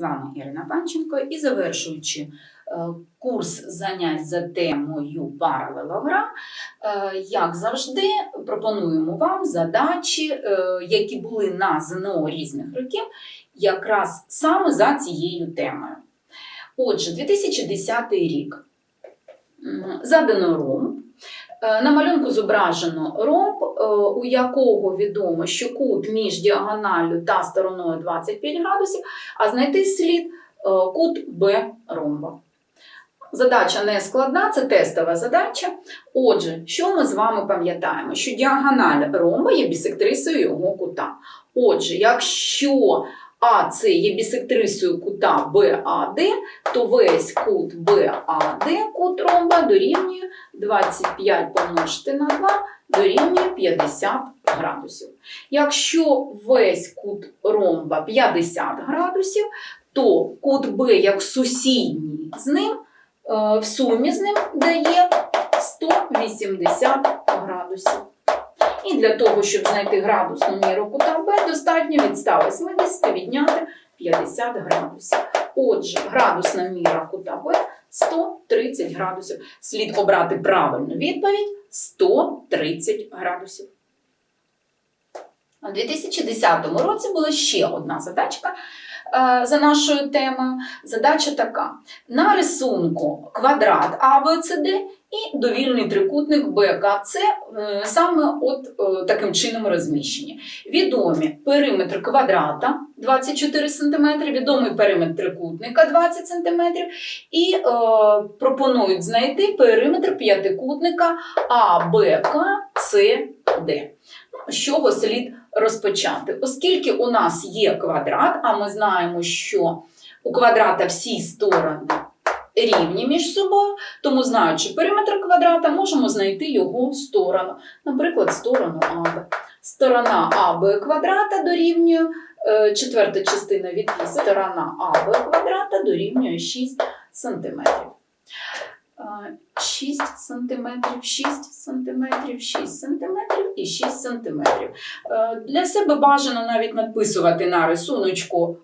з вами Ірина Панченко і завершуючи е, курс занять за темою паралелограм, е, як завжди, пропонуємо вам задачі, е, які були на ЗНО різних років, якраз саме за цією темою. Отже, 2010 рік задано ромб. Е, На малюнку зображено ромб, е, у якого відомо, що кут між діагоналлю та стороною 25 градусів, а знайти слід е, кут Б ромба. Задача не складна, це тестова задача. Отже, що ми з вами пам'ятаємо? Що діагональ ромба є бісектрисою його кута. Отже, якщо АС є бісектрисою кута БАД, то весь кут БАД, кут ромба дорівнює 25 помножити на 2 дорівнює 50 градусів. Якщо весь кут ромба 50 градусів, то кут Б як сусідній з ним е, в сумі з ним дає 180 градусів. І для того, щоб знайти градусну міру кута Б, достатньо від 180 відняти 50 градусів. Отже, градусна міра кута Б 130 градусів. Слід обрати правильну відповідь 130 градусів. У 2010 році була ще одна задачка е, за нашою темою. Задача така: на рисунку квадрат АБЦД і довільний трикутник БКЦ е, саме от е, таким чином розміщені. Відомі периметр квадрата 24 см, відомий периметр трикутника 20 см, і е, пропонують знайти периметр п'ятикутника АБКЦД. Ну, з чого слід розпочати? Оскільки у нас є квадрат, а ми знаємо, що у квадрата всі сторони рівні між собою, тому знаючи периметр квадрата, можемо знайти його сторону, наприклад, сторону АБ. Сторона АБ квадрата дорівнює е, четверта частина від сторона АБ квадрата дорівнює 6 см. 6 сантиметрів, 6 сантиметрів, 6 сантиметрів і 6 сантиметрів. Е, Для себе бажано навіть надписувати на рисуночку м,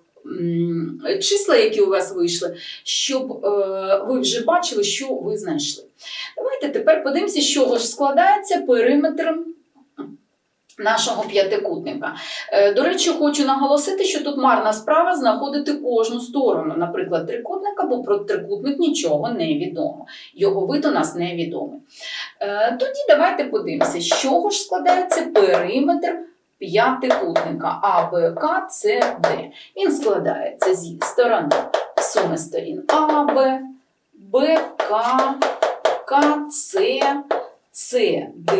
числа, які у вас вийшли, щоб е, ви вже бачили, що ви знайшли. Давайте тепер подивимося, з чого ж складається периметр нашого п'ятикутника. Е, До речі, хочу наголосити, що тут марна справа знаходити кожну сторону, наприклад, трикутника, бо про трикутник нічого не відомо. Його вид у нас невідомий. Е, Тоді давайте подивимося, з чого ж складається периметр п'ятикутника АБКЦД. Він складається зі сторони суми сторін АБ, БК, КЦ, ЦД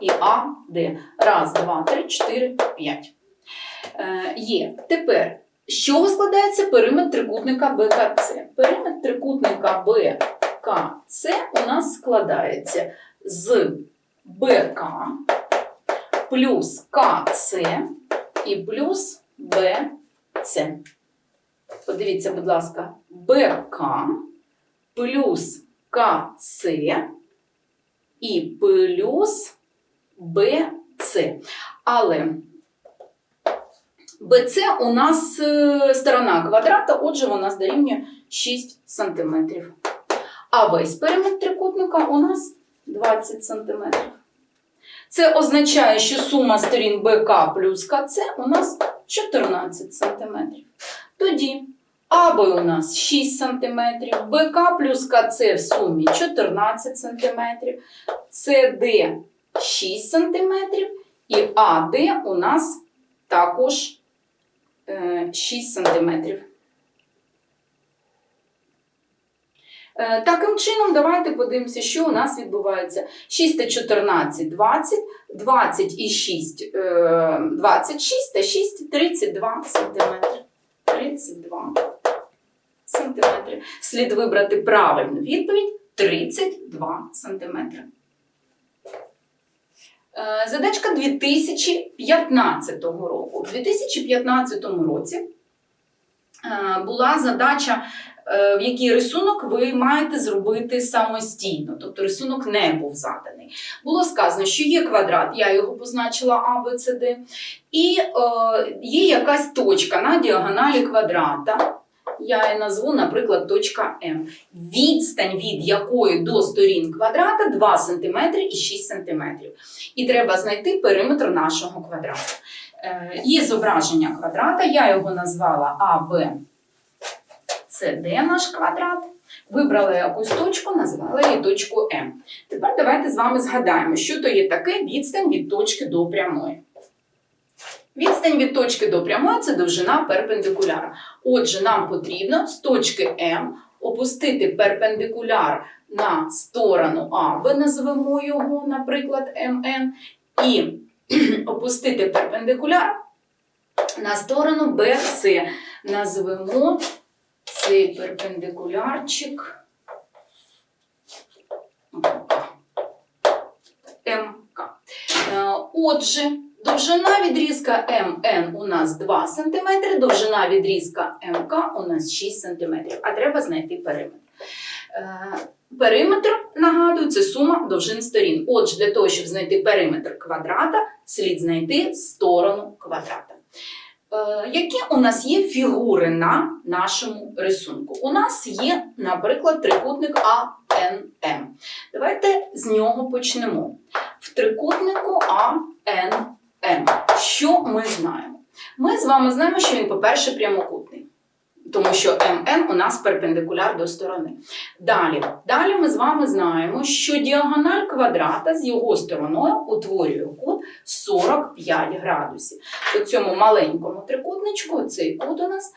і АД. Раз, два, три, чотири, п'ять. Е, є. Тепер, з чого складається периметр трикутника БКЦ? Периметр трикутника БКЦ у нас складається з БК плюс КЦ і плюс БЦ. Подивіться, будь ласка, БК плюс КЦ і плюс БЦ. Але БЦ у нас е, сторона квадрата, отже, вона дорівнює 6 см. А весь периметр трикутника у нас 20 см. Це означає, що сума сторін БК плюс КЦ у нас 14 см. Тоді АБ у нас 6 см, БК плюс КЦ в сумі 14 см, СД 6 см і АД у нас також е, 6 см. Е, Таким чином, давайте подивимося, що у нас відбувається. 6 та 14 – 20, 20 і 6 е, 26 та 6 – 32 сантиметри. 32 сантиметри. Слід вибрати правильну відповідь 32 сантиметри. Е, Задачка 2015 року. У 2015 році е, була задача е, який рисунок ви маєте зробити самостійно, тобто рисунок не був заданий. Було сказано, що є квадрат, я його позначила А, Б, С, Д, і е, є якась точка на діагоналі квадрата. Я її назву, наприклад, точка М. Відстань від якої до сторін квадрата 2 см і 6 см. І треба знайти периметр нашого квадрата. Е, Є зображення квадрата, я його назвала А, С, Д наш квадрат. Вибрала якусь точку, назвала її точку М. Тепер давайте з вами згадаємо, що то є таке відстань від точки до прямої. Відстань від точки до прямої це довжина перпендикуляра. Отже, нам потрібно з точки М опустити перпендикуляр на сторону А, Б, назвемо його, наприклад, МН, і опустити перпендикуляр на сторону БС. Назвемо цей перпендикулярчик МК. Е, Отже, довжина відрізка МН у нас 2 см, довжина відрізка МК у нас 6 см, а треба знайти периметр. Е, Периметр, нагадую, це сума довжин сторін. Отже, для того, щоб знайти периметр квадрата, слід знайти сторону квадрата. Е, Які у нас є фігури на нашому рисунку? У нас є, наприклад, трикутник АНМ. Давайте з нього почнемо. В трикутнику АНМ. Що ми знаємо? Ми з вами знаємо, що він, по-перше, прямокутний. Тому що МН у нас перпендикуляр до сторони. Далі, далі ми з вами знаємо, що діагональ квадрата з його стороною утворює кут 45 градусів. У цьому маленькому трикутничку цей кут у нас,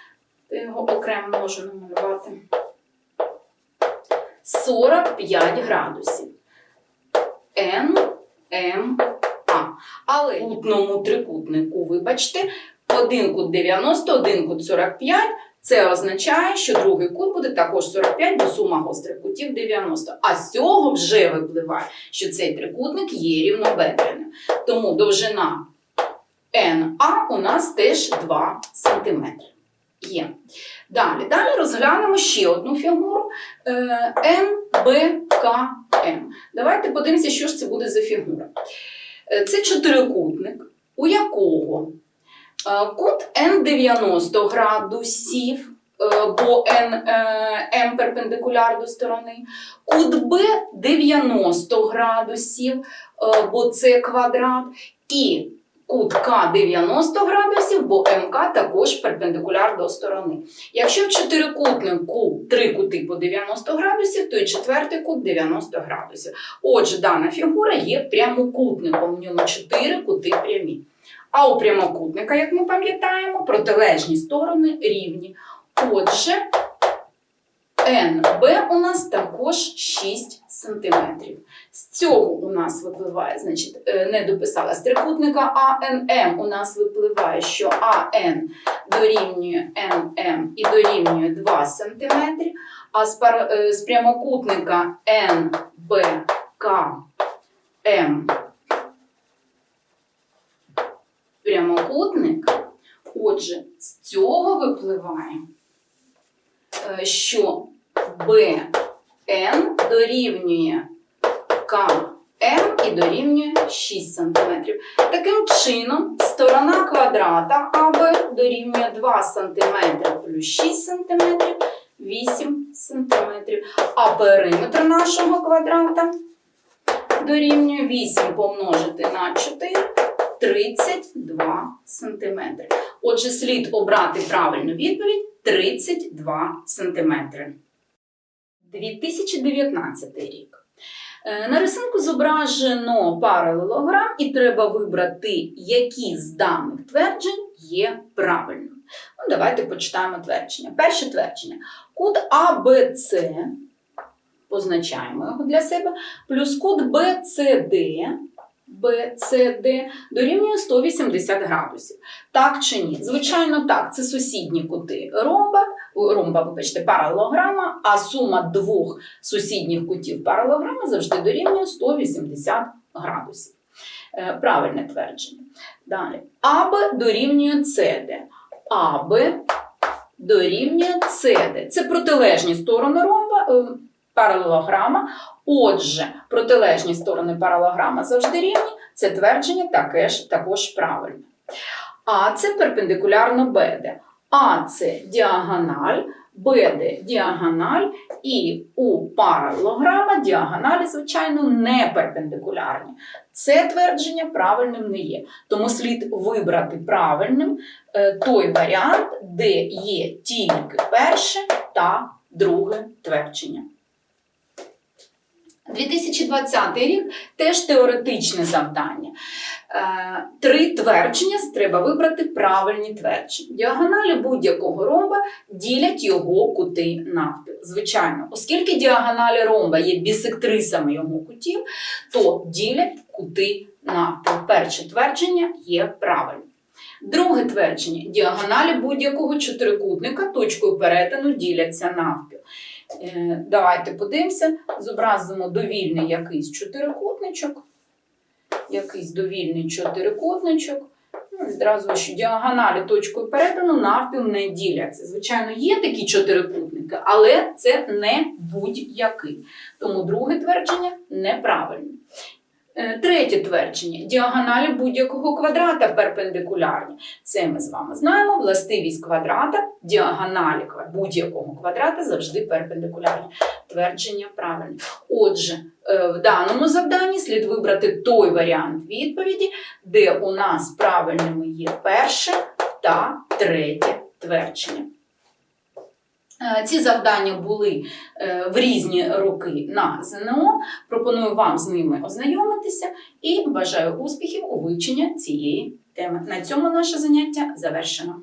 я його окремо можу намалювати, 45 градусів. Н, М, А. Але в кутному трикутнику, вибачте, один кут 90, один кут 45. Це означає, що другий кут буде також 45, бо сума гострих кутів 90. А з цього вже випливає, що цей трикутник є рівнобедреним. Тому довжина НА у нас теж 2 см. Є. Далі, далі розглянемо ще одну фігуру е, НБКМ. Давайте подивимося, що ж це буде за фігура. Е, Це чотирикутник, у якого Кут N 90 градусів, е, бо N, е, М перпендикуляр до сторони. Кут Б 90 градусів, е, бо це квадрат. І кут К 90 градусів, бо МК також перпендикуляр до сторони. Якщо в чотирикутнику три кути по 90 градусів, то і четвертий кут 90 градусів. Отже, дана фігура є прямокутником, в ньому чотири кути прямі. А у прямокутника, як ми пам'ятаємо, протилежні сторони рівні. Отже, НБ у нас також 6 см. З цього у нас випливає, значить, е, не дописала, з трикутника АНМ у нас випливає, що АН дорівнює НМ і дорівнює 2 см, а е, з прямокутника НБКМ прямокутник. Отже, з цього випливає, е, що БН дорівнює КМ і дорівнює 6 см. Таким чином, сторона квадрата АБ дорівнює 2 см плюс 6 см, 8 см. А периметр нашого квадрата дорівнює 8 помножити на 4 32 см. Отже, слід обрати правильну відповідь 32 см. 2019 рік. Е, На рисунку зображено паралелограм, і треба вибрати, які з даних тверджень є правильними. Ну, давайте почитаємо твердження. Перше твердження. Кут АБЦ, позначаємо його для себе, плюс кут БЦД BCD дорівнює 180 градусів. Так чи ні? Звичайно, так. Це сусідні кути ромба, ромба, вибачте, паралелограма, а сума двох сусідніх кутів паралелограма завжди дорівнює 180 градусів. Е, Правильне твердження. Далі. АБ дорівнює СД. АБ дорівнює CD. Це протилежні сторони ромба, е, паралелограма. Отже, протилежні сторони паралелограма завжди рівні. Це твердження таке ж, також правильне. А це перпендикулярно БД. А це діагональ, БД діагональ, і у паралелограма діагоналі, звичайно, не перпендикулярні. Це твердження правильним не є. Тому слід вибрати правильним е, той варіант, де є тільки перше та друге твердження. 2020 рік теж теоретичне завдання. Е, Три твердження треба вибрати правильні твердження. Діагоналі будь-якого ромба ділять його кути навпіл. Звичайно, оскільки діагоналі ромба є бісектрисами його кутів, то ділять кути навпіл. Перше твердження є правильним. Друге твердження: діагоналі будь-якого чотирикутника точкою перетину діляться навпіл. Е, Давайте подивимося, зобразимо довільний якийсь чотирикутничок. Якийсь довільний чотирикутничок. Ну, відразу, що діагоналі точкою перетину навпіл не діляться. Звичайно, є такі чотирикутники, але це не будь-який. Тому друге твердження неправильне. Е, Третє твердження: діагоналі будь-якого квадрата перпендикулярні. Це ми з вами знаємо. Властивість квадрата, діагоналі будь-якого квадрата завжди перпендикулярні. Твердження правильне. Отже, е, в даному завданні слід вибрати той варіант відповіді, де у нас правильними є перше та третє твердження. Е, Ці завдання були е, в різні роки на ЗНО. Пропоную вам з ними ознайомитися і бажаю успіхів у вивченні цієї теми. На цьому наше заняття завершено.